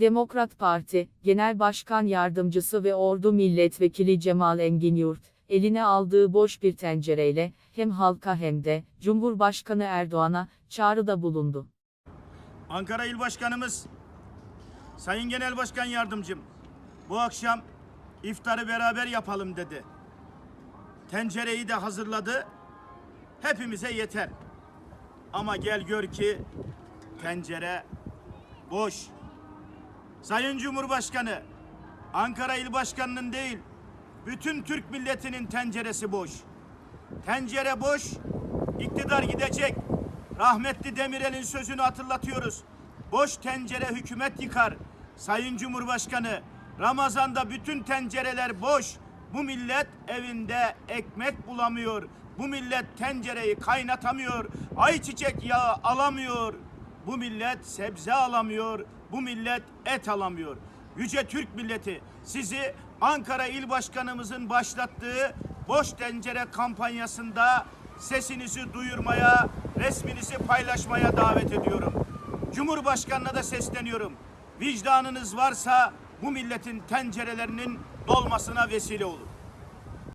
Demokrat Parti, Genel Başkan Yardımcısı ve Ordu Milletvekili Cemal Engin Yurt, eline aldığı boş bir tencereyle, hem halka hem de, Cumhurbaşkanı Erdoğan'a, çağrıda bulundu. Ankara İl Başkanımız, Sayın Genel Başkan Yardımcım, bu akşam iftarı beraber yapalım dedi. Tencereyi de hazırladı, hepimize yeter. Ama gel gör ki tencere boş. Sayın Cumhurbaşkanı, Ankara İl Başkanı'nın değil, bütün Türk milletinin tenceresi boş. Tencere boş, iktidar gidecek. Rahmetli Demirel'in sözünü hatırlatıyoruz. Boş tencere hükümet yıkar. Sayın Cumhurbaşkanı, Ramazan'da bütün tencereler boş. Bu millet evinde ekmek bulamıyor. Bu millet tencereyi kaynatamıyor. Ayçiçek yağı alamıyor. Bu millet sebze alamıyor. Bu millet et alamıyor. Yüce Türk milleti sizi Ankara İl Başkanımızın başlattığı boş tencere kampanyasında sesinizi duyurmaya, resminizi paylaşmaya davet ediyorum. Cumhurbaşkanına da sesleniyorum. Vicdanınız varsa bu milletin tencerelerinin dolmasına vesile olun.